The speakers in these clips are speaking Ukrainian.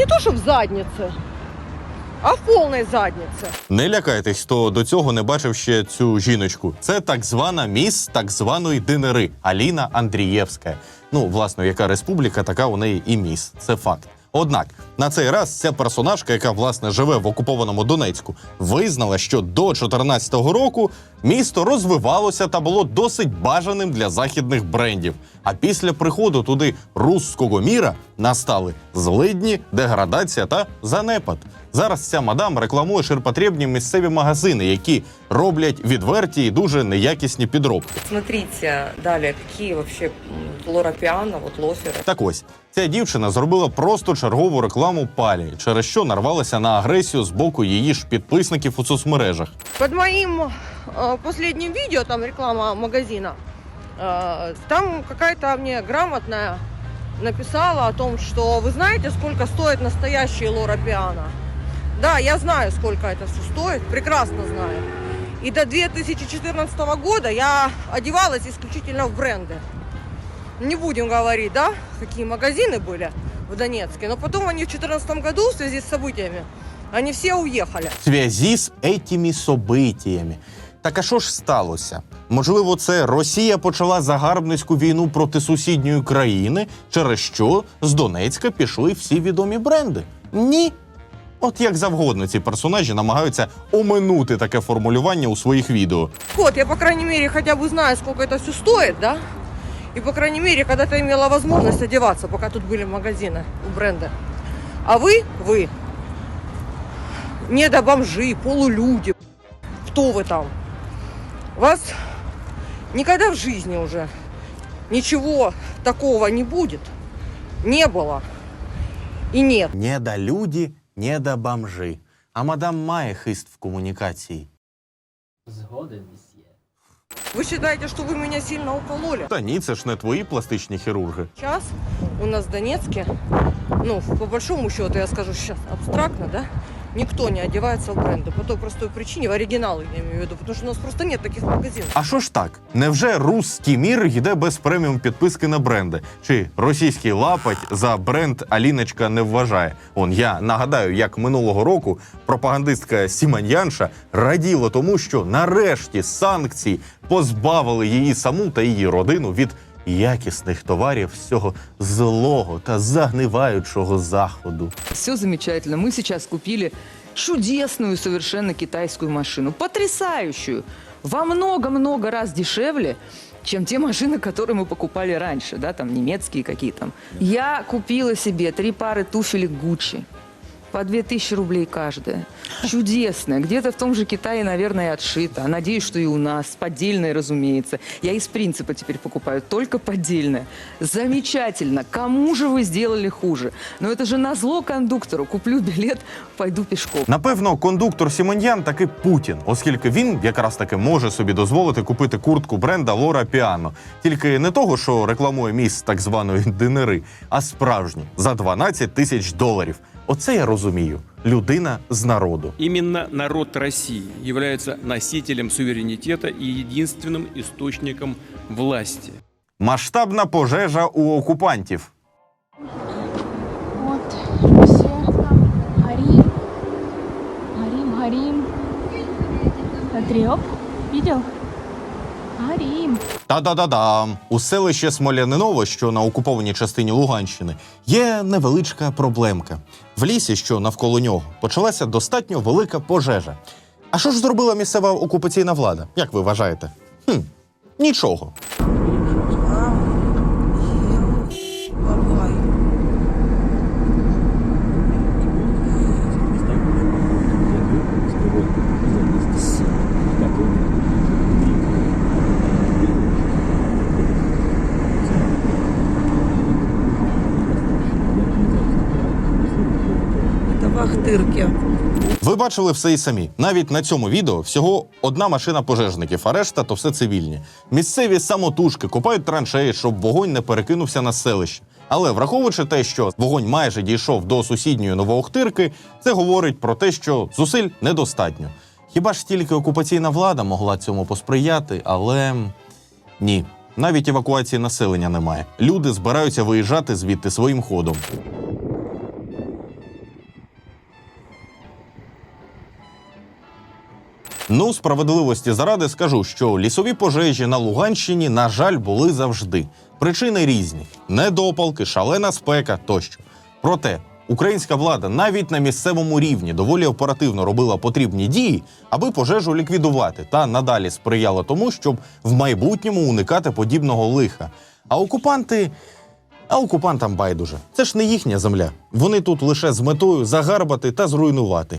Не то, що в задніце, а в повній задніце. Не лякайтесь, хто до цього не бачив ще цю жіночку. Це так звана міс так званої динери Аліна Андрієвська. Ну, власне, яка республіка, така у неї і міс. Це факт. Однак на цей раз ця персонажка, яка власне живе в окупованому Донецьку, визнала, що до 2014 року місто розвивалося та було досить бажаним для західних брендів. А після приходу туди руського міра настали злидні, деградація та занепад. Зараз ця мадам рекламує ширпотребні місцеві магазини, які роблять відверті і дуже неякісні підробки. Смотрите далее, какие вообще м, Лора Пиано, вот лоферы. Так ось ця дівчина зробила просто чергову рекламу палі, через що нарвалася на агресію з боку її ж підписників у соцмережах. Под моим э, последним видео, там реклама магазина, э, там какая-то мне грамотная написала о том, что вы знаете, сколько стоит настоящий Лора Пиано? Да, я знаю, сколько это все стоит, прекрасно знаю. И до 2014 года я одевалась исключительно в бренды. Не будем говорить, да, какие магазины были в Донецке, но потом они в 2014 году в связи с событиями, они все уехали. В зв'язі з етіми собитіями. Так а що ж сталося? Можливо, це Росія почала загарбницьку війну проти сусідньої країни, через що з Донецька пішли всі відомі бренди? Ні. От як завгодно ці персонажі намагаються оминути таке формулювання у своїх відео. Вот, я, по крайней мере, хотя бы знаю, сколько это все стоит, да? И, по крайней мере, когда-то имела возможность одеваться, пока тут были магазины у бренда. А вы, вы, недобомжи, полулюди, кто вы там? Вас никогда в жизни уже ничего такого не будет, не было и нет. Не да люди, не да бомжи. А мадам має хист в комунікації. Згоден, місьє. Ви вважаєте, що ви мене сильно укололи? Та ні, це ж не твої пластичні хірурги. Час у нас в Донецьке, ну, по большому счету, я скажу зараз абстрактно, да, никто не одевается в бренды. По той простой причине, в оригиналы я имею в виду, потому что у нас просто нет таких магазинов. А що ж так? Невже русський мір йде без преміум підписки на бренди? Чи російський лапать за бренд Аліночка не вважає? Он я нагадаю, як минулого року пропагандистка Сіманьянша раділа тому, що нарешті санкції позбавили її саму та її родину від якісних товарів з цього злого та загниваючого заходу. Все замечательно. Мы сейчас купили чудесную совершенно китайскую машину. Потрясающую. Во много-много раз дешевле, чем те машины, которые мы покупали раньше, да, там немецкие какие там. Я купила себе три пары туфелек Гуччи. По 2000 рублей каждая. Чудесная. Где-то в том же Китае, наверное, и отшита. Надеюсь, что и у нас. Поддельная, разумеется. Я из принципа теперь покупаю только поддельное. Замечательно. Кому же вы сделали хуже? Но это же назло кондуктору. Куплю билет, пойду пешком. Напевно, кондуктор Сімоньян таки Путін, оскільки він якраз таки може собі дозволити купити куртку бренда Лора Піано. Тільки не того, що рекламує міст так званої динери, а справжні за 12 тисяч доларів. Оце я розумію. Людина з народу. Именно народ России является носителем суверенитета и единственным источником власти. Масштабна пожежа у окупантів. Вот, все горим, горим, горим. Смотри, оп, видел? Горим. Та-да-да-дам! У селище Смоляниново, що на окупованій частині Луганщини, є невеличка проблемка. В лісі, що навколо нього, почалася достатньо велика пожежа. А що ж зробила місцева окупаційна влада? Як ви вважаєте? Хм, нічого. Это. Ви бачили все і самі. Навіть на цьому відео всього одна машина пожежників, а решта то все цивільні. Місцеві самотужки купають траншеї, щоб вогонь не перекинувся на селище. Але враховуючи те, що вогонь майже дійшов до сусідньої Новоохтирки, це говорить про те, що зусиль недостатньо. Хіба ж тільки окупаційна влада могла цьому посприяти, але ні. Навіть евакуації населення немає. Люди збираються виїжджати звідти своїм ходом. Ну, справедливості заради скажу, що лісові пожежі на Луганщині, на жаль, були завжди. Причини різні: недопалки, шалена спека тощо. Проте українська влада навіть на місцевому рівні доволі оперативно робила потрібні дії, аби пожежу ліквідувати та надалі сприяла тому, щоб в майбутньому уникати подібного лиха. А окупанти. А окупантам байдуже. Це ж не їхня земля. Вони тут лише з метою загарбати та зруйнувати.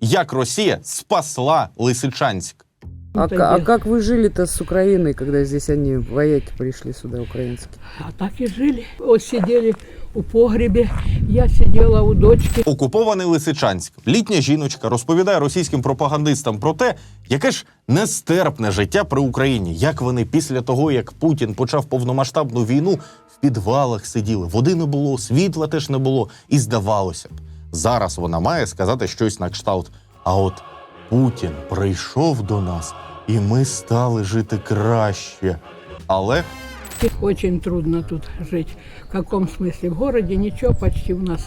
Як Росія спасла Лисичанськ. А, ка- а как вы жили-то с Украиной, когда здесь они вояки пришли сюда, украинские? А так и жили. Вот сидели у погребе, я сидела у дочки. Окупований Лисичанськ. Літня жіночка розповідає російським пропагандистам про те, яке ж нестерпне життя при Україні. Як вони після того, як Путін почав повномасштабну війну, в підвалах сиділи, води не було, світла теж не було. І здавалося б, зараз вона має сказати щось на кшталт. А от Путін прийшов до нас, і ми стали жити краще. Але Очень трудно тут жить. В каком смысле? В городе ничего почти у нас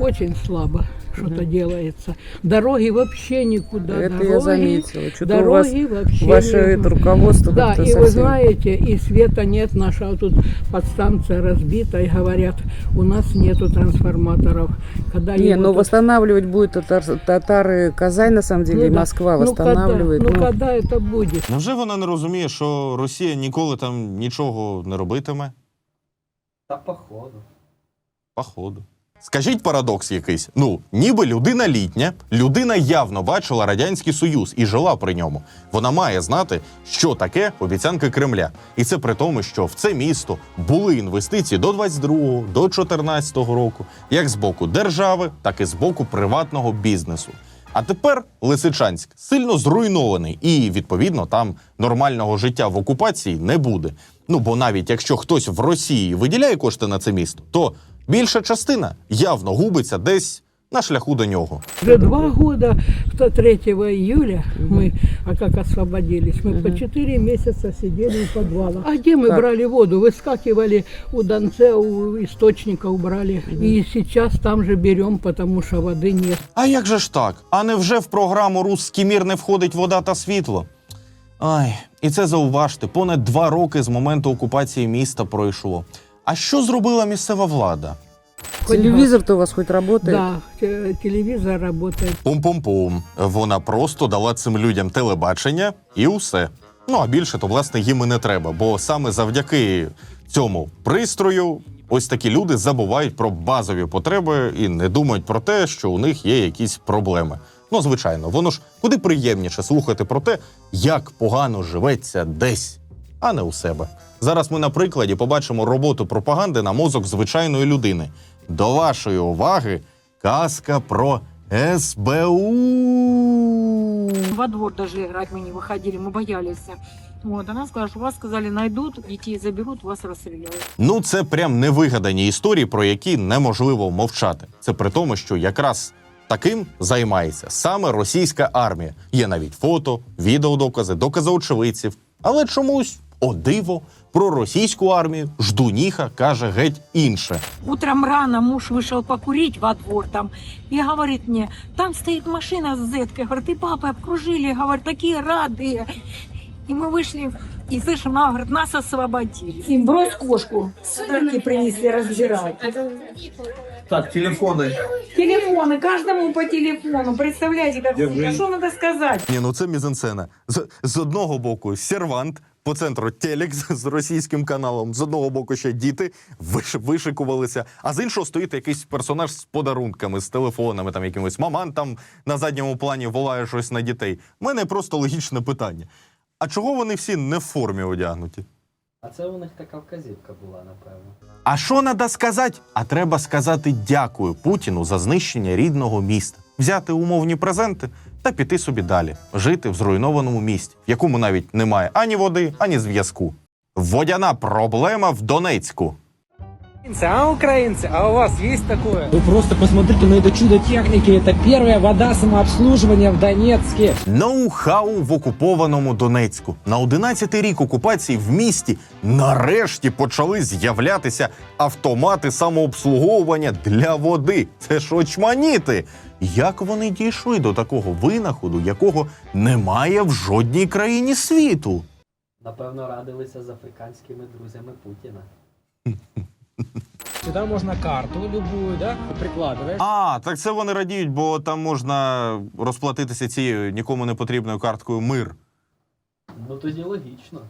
очень слабо что-то делается. Дороги вообще никуда. Это дороги, я заметила. Что-то у вас дороги вообще ваше это никуда. руководство Да, как-то и вы совсем- знаете, и света нет, наша тут подстанция разбита, и говорят, у нас нету трансформаторов. Когда Не, его но тут- восстанавливать будет татар, татары Казань, на самом деле, Ну и да. Москва Ну, когда- восстанавливает. Ну, ну. когда это будет? невже вона не розуміє, що Росія ніколи там нічого не робитиме? Та походу. Походу. Скажіть парадокс якийсь. Ну, ніби людина літня, людина явно бачила Радянський Союз і жила при ньому. Вона має знати, що таке обіцянки Кремля. І це при тому, що в це місто були інвестиції до 22-го, до 14-го року, як з боку держави, так і з боку приватного бізнесу. А тепер Лисичанськ сильно зруйнований, і відповідно там нормального життя в окупації не буде. Ну бо навіть якщо хтось в Росії виділяє кошти на це місто, то більша частина явно губиться десь на шляху до нього. Уже два года, кто 3 июля мы, а как освободились, мы по 4 месяца сидели в подвалах. А где мы Так. брали воду? Выскакивали у Донце, у источника убрали. И сейчас там же берем, потому что воды нет. А як же ж так? А невже в програму Русський мір не входить вода та світло? Ай, і це зауважте, понад два роки з моменту окупації міста пройшло. А що зробила місцева влада? Телевизор-то у вас хоть работает? Да, те- телевизор работает. Пум-пум-пум. Вона просто дала цим людям телебачення і усе. Ну а більше то власне їм і не треба, бо саме завдяки цьому пристрою ось такі люди забувають про базові потреби і не думають про те, що у них є якісь проблеми. Ну, звичайно, воно ж куди приємніше слухати про те, як погано живеться десь, а не у себе. Зараз ми на прикладі побачимо роботу пропаганди на мозок звичайної людини. До вашої уваги казка про СБУ. Во двор даже играть мы не выходили, мы боялись. Вот, она сказала, что вас сказали, найдут, детей заберут, вас расстреляют. Ну, це прям невигадані історії, про які неможливо мовчати. Це при тому, що якраз таким займається саме російська армія. Є навіть фото, відеодокази, докази очевидців. Але чомусь, о диво, про російську армію ждуніха каже геть інше. Утром рано муж вышел покурить во двор там и говорит мне, там стоит машина с зеткой. Говорит, и папы обкружили, говорит, такие радые. И мы вышли, и слышим, она говорит, нас освободили. И брось кошку, сверки принесли разбирать. Так, телефоны. Телефоны, каждому по телефону. Представляете, как Держи. а что надо сказать? Ні, ну це мізансцена. З, з одного боку сервант, по центру телек з, російським каналом, з одного боку ще діти виш, вишикувалися, а з іншого стоїть якийсь персонаж з подарунками, з телефонами, там якимось маман там на задньому плані волає щось на дітей. У мене просто логічне питання. А чого вони всі не в формі одягнуті? А це у них така вказівка була, напевно. А що треба сказати? А треба сказати дякую Путіну за знищення рідного міста, взяти умовні презенти та піти собі далі, жити в зруйнованому місті, в якому навіть немає ані води, ані зв'язку. Водяна проблема в Донецьку. А украинцы, а у вас есть такое? Вы просто посмотрите на это чудо техники. Это первая вода самообслуживания в Донецке. Ноу-хау в окупованому Донецьку. На 11-й рік окупації в місті нарешті почали з'являтися автомати самообслуговування для води. Це ж очманіти. Як вони дійшли до такого винаходу, якого немає в жодній країні світу? Напевно, радилися з африканськими друзями Путіна. Сюда можна карту любую, да, прикладываешь. А, так це вони радіють, бо там можна розплатитися цією нікому не потрібною карткою мир. Ну тоді логічно.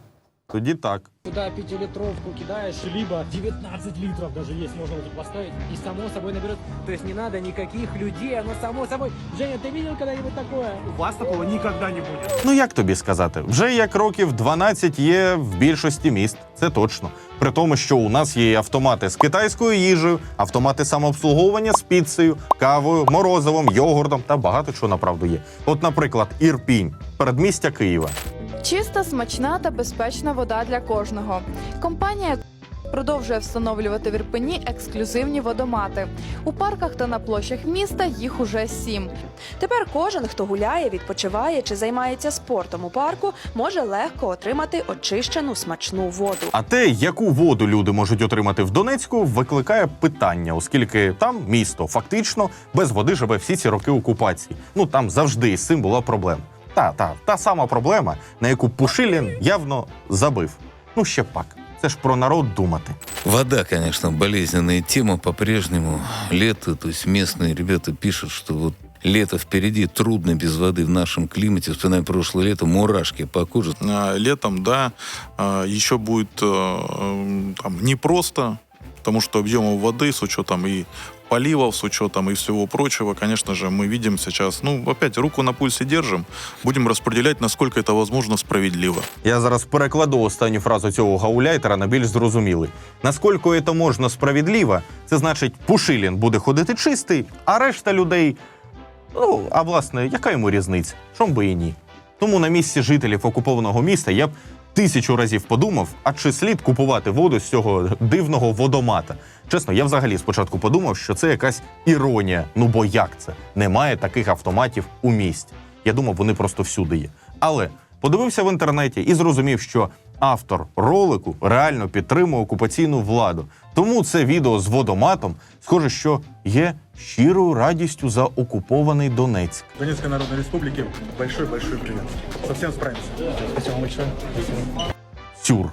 Тоді так. Туда пятилитровку кидаешь, либо 19 литров даже есть, можно вот тут поставить, и само собой наберет. То есть не надо никаких людей, оно само собой. Женя, ты видел когда-нибудь такое? У вас такого никогда не будет. Ну як тобі сказати, вже як років 12 є в більшості міст, це точно. При тому, що у нас є і автомати з китайською їжею, автомати самообслуговування з піцею, кавою, морозивом, йогуртом та багато чого направду є. От, наприклад, Ірпінь, передмістя Києва. Чиста, смачна та безпечна вода для кожного. Компанія продовжує встановлювати в Ірпені ексклюзивні водомати. У парках та на площах міста їх уже сім. Тепер кожен, хто гуляє, відпочиває чи займається спортом у парку, може легко отримати очищену смачну воду. А те, яку воду люди можуть отримати в Донецьку, викликає питання, оскільки там місто фактично без води живе всі ці роки окупації. Ну там завжди з цим була проблема. Та, та, та сама проблема, на яку Пушилін явно забив. Ну ще пак. Це ж про народ думати. Вода, конечно, болезненная тема по-прежнему. Лето, то есть местные ребята пишут, что вот лето впереди, трудно без воды в нашем климате. Вспоминаем прошлое лето, мурашки по коже. Летом, да, еще будет э, там непросто, потому что объемов воды с учетом и поливов, с учетом и всего прочего, конечно же, мы видим сейчас, ну, опять, руку на пульсе держим, будем распределять, насколько это возможно справедливо. Я зараз перекладу останню фразу цього гауляйтера на більш зрозумілий. Наскільки це можна справедливо, це значить, Пушилін буде ходити чистий, а решта людей. Ну, а власне, яка йому різниця? Чом би і ні? Тому на місці жителів окупованого міста я б тисячу разів подумав, а чи слід купувати воду з цього дивного водомата. Чесно, я взагалі спочатку подумав, що це якась іронія. Ну бо як це? Немає таких автоматів у місті. Я думав, вони просто всюди є. Але подивився в інтернеті і зрозумів, що автор ролику реально підтримує окупаційну владу. Тому це відео з водоматом, схоже, що є щирою радістю за окупований Донецьк. Донецька Народної Республіки. большой-большой привіт. Совсем справимся. Спасибо большое. Сюр.